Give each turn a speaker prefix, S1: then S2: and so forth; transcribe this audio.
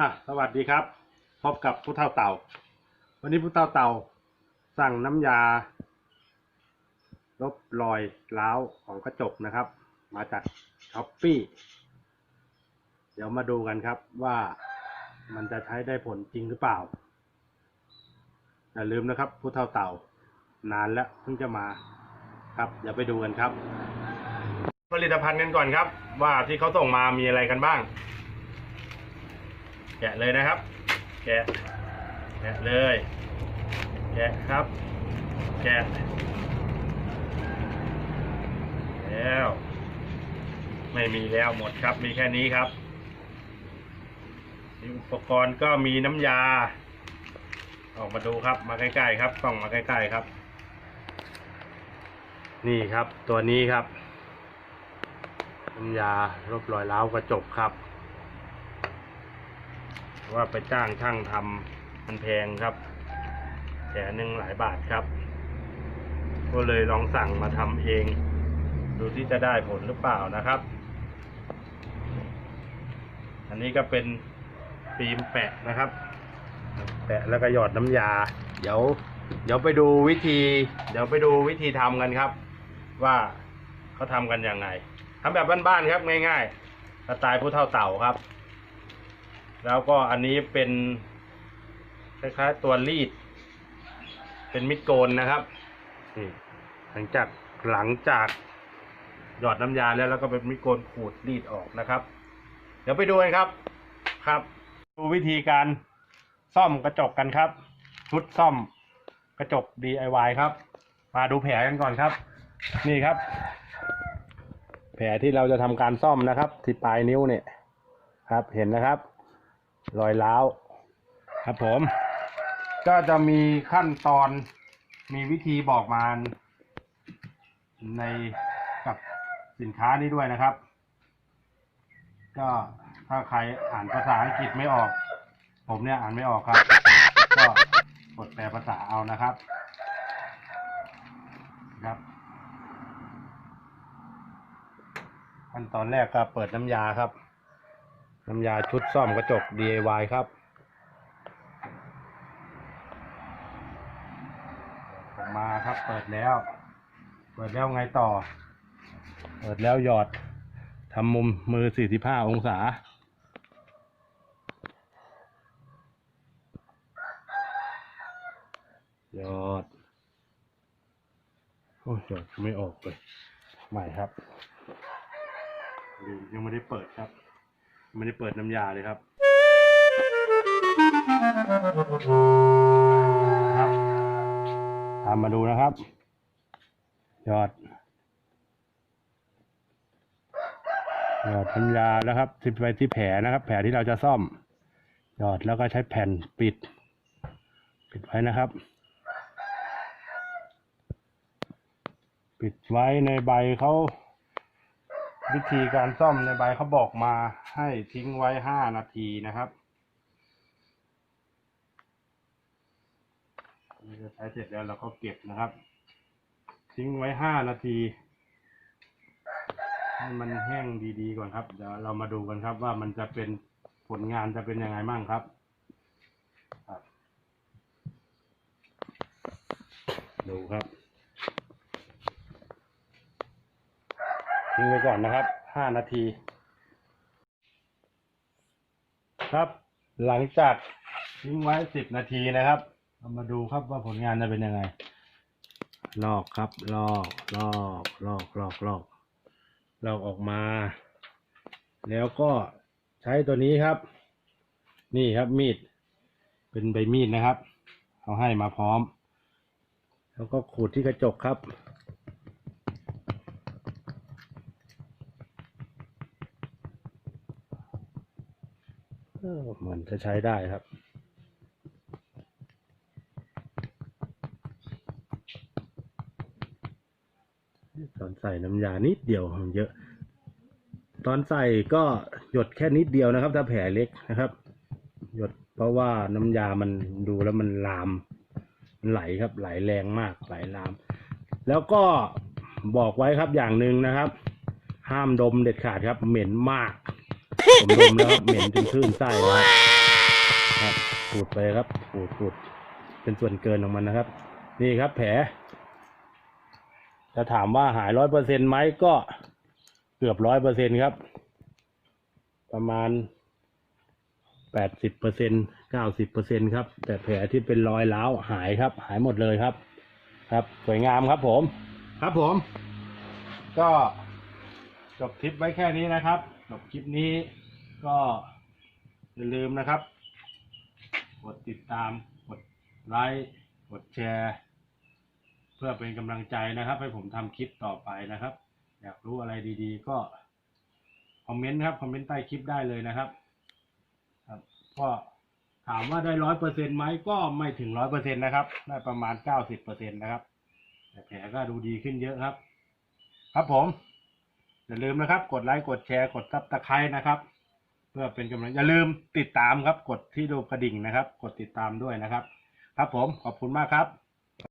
S1: อะสวัสดีครับ พบกับผู้เท่าเต่า วันนี้ผู้เท่าเต่า สั่งน้ำยา ลบรอยร้าวของกระจกนะครับ มาจากช้อปปี้เดี๋ยวมาดูกันครับว่ามันจะใช้ได้ผลจริงหรือเปล่าอย่าลืมนะครับผู้เท่าเต่า นานแล้วเพิ่งจะมาครับเดี๋ยวไปดูกันครับ ผลิตภัณฑ์กันก่อนครับ ว่าที่เขาส่งมามีอะไรกันบ้าง แกะเลยนะครับ แกะ แกะเลย แกะครับ แกะ แล้ว ไม่มีแล้วหมดครับ มีแค่นี้ครับ อุปกรณ์ก็มีน้ำยา ออกมาดูครับ มาใกล้ๆครับกล้องมาใกล้ๆครับ นี่ครับ ตัวนี้ครับ น้ำยาลบรอยร้าวกระจกครับ ว่าไปจ้างช่างทำมันแพงครับแสนหนึ่งหลายบาทครับ ก็เลยลองสั่งมาทำเอง ดูที่จะได้ผลหรือเปล่านะครับ อันนี้ก็เป็นฟิล์มแปะนะครับ แปะแล้วก็หยอดน้ำยา เดี๋ยว เดี๋ยวไปดูวิธี เดี๋ยวไปดูวิธีทำกันครับ ว่าเขาทำกันยังไงทำแบบบ้านๆครับง่ายๆสไตล์ผู้เท่าเต่าครับ แล้วก็อันนี้เป็นคล้ายๆตัวรีด เป็นมิดโกนนะครับนี่หลังจากหลังจากหยอดน้ำยาแล้วแล้วก็เป็นมิดโกนขูดรีดออกนะครับ เดี๋ยวไปดูกันครับครับ ดูวิธีการซ่อมกระจกกันครับ ชุดซ่อมกระจก DIY ครับ มาดูแผลกันก่อนครับ นี่ครับ แผลที่เราจะทำการซ่อมนะครับ ที่ปลายนิ้วเนี่ยครับเห็นนะครับ รอยร้าวครับผม ก็จะมีขั้นตอนมีวิธีบอกมาในกับสินค้านี้ด้วยนะครับ ก็ถ้าใครอ่านภาษาอังกฤษไม่ออก ผมเนี่ยอ่านไม่ออกครับ ก็กดแปลภาษาเอานะครับ ครับ ขั้นตอนแรกก็เปิดน้ำยาครับ น้ำยาชุดซ่อมกระจก DIY ครับออกมาครับเปิดแล้ว เปิดแล้วไงต่อ เปิดแล้วหยอดทำมุมมือ 45 องศา หยอด โอ้ยหยอดไม่ออกเลย ใหม่ครับ ยังไม่ได้เปิดครับ ไม่ได้เปิดน้ำยาเลยครับครับตามมาดูนะครับหยอดหยอดน้ำยาแล้วครับทิไปที่แผลนะครับ แผลที่เราจะซ่อมหยอดแล้วก็ใช้แผ่นปิด ปิดไว้นะครับ ปิดไว้ในใบเขาวิธีการซ่อมในใบเขาบอกมา ให้ทิ้งไว้ห้านาทีนะครับใช้เสร็จแล้วเราก็เก็บนะครับ ทิ้งไว้ห้านาที ให้มันแห้งดีๆก่อนครับ เดี๋ยวเรามาดูกันครับว่ามันจะเป็นผลงานจะเป็นยังไงบ้างครับดูครับทิ้งไว้ก่อนนะครับห้านาที ครับ หลังจากทิ้งไว้สิบนาทีนะครับเรามาดูครับว่าผลงานจะเป็นยังไง ลอกครับลอกลอกลอกลอกลอกลอกออกมา แล้วก็ใช้ตัวนี้ครับ นี่ครับมีด เป็นใบมีดนะครับ เขาให้มาพร้อม แล้วก็ขูดที่กระจกครับ เหมือนจะใช้ได้ครับ ตอนใส่น้ำยานิดเดียวมันเยอะ ตอนใส่ก็หยดแค่นิดเดียวนะครับ ถ้าแผลเล็กนะครับ หยดเพราะว่าน้ำยามันดูแล้วมันลามมันไหลครับ ไหลแรงมากไหลลาม แล้วก็บอกไว้ครับอย่างหนึ่งนะครับ ห้ามดมเด็ดขาดครับ เหม็นมาก ผมดมแล้วเหม็นจนคลื่นไส้แล้วครับขูดไปครับขูดขูดเป็นส่วนเกินของมันนะครับ นี่ครับ แผลจะถามว่าหายร้อยเปอร์เซ็นไหมก็เกือบร้อยเปอร์เซ็นครับ ประมาณแปดสิบเปอร์เซ็นเก้าสิบเปอร์เซ็นครับ แต่แผลที่เป็นรอยร้าวหายครับ หายหมดเลยครับ ครับ สวยงามครับผม ครับผม ก็จบคลิปไว้แค่นี้นะครับ จบคลิปนี้ ก็อย่าลืมนะครับ กดติดตาม กดไลค์ กดแชร์ เพื่อเป็นกำลังใจนะครับ ให้ผมทำคลิปต่อไปนะครับ อยากรู้อะไรดีๆ ก็คอมเมนต์ครับ คอมเมนต์ใต้คลิปได้เลยนะครับ ครับก็ถามว่าได้ร้อยเปอร์เซ็นต์ไหมก็ไม่ถึงร้อยเปอร์เซ็นต์นะครับ ได้ประมาณเก้าสิบเปอร์เซ็นต์นะครับ แต่แผลก็ดูดีขึ้นเยอะครับ ครับผม อย่าลืมนะครับ กดไลค์ กดแชร์ กดซับตะไคร้นะครับ เพื่อเป็นกำลังอย่าลืมติดตามครับ กดที่ดูกระดิ่งนะครับ กดติดตามด้วยนะครับ ครับผมขอบคุณมากครับ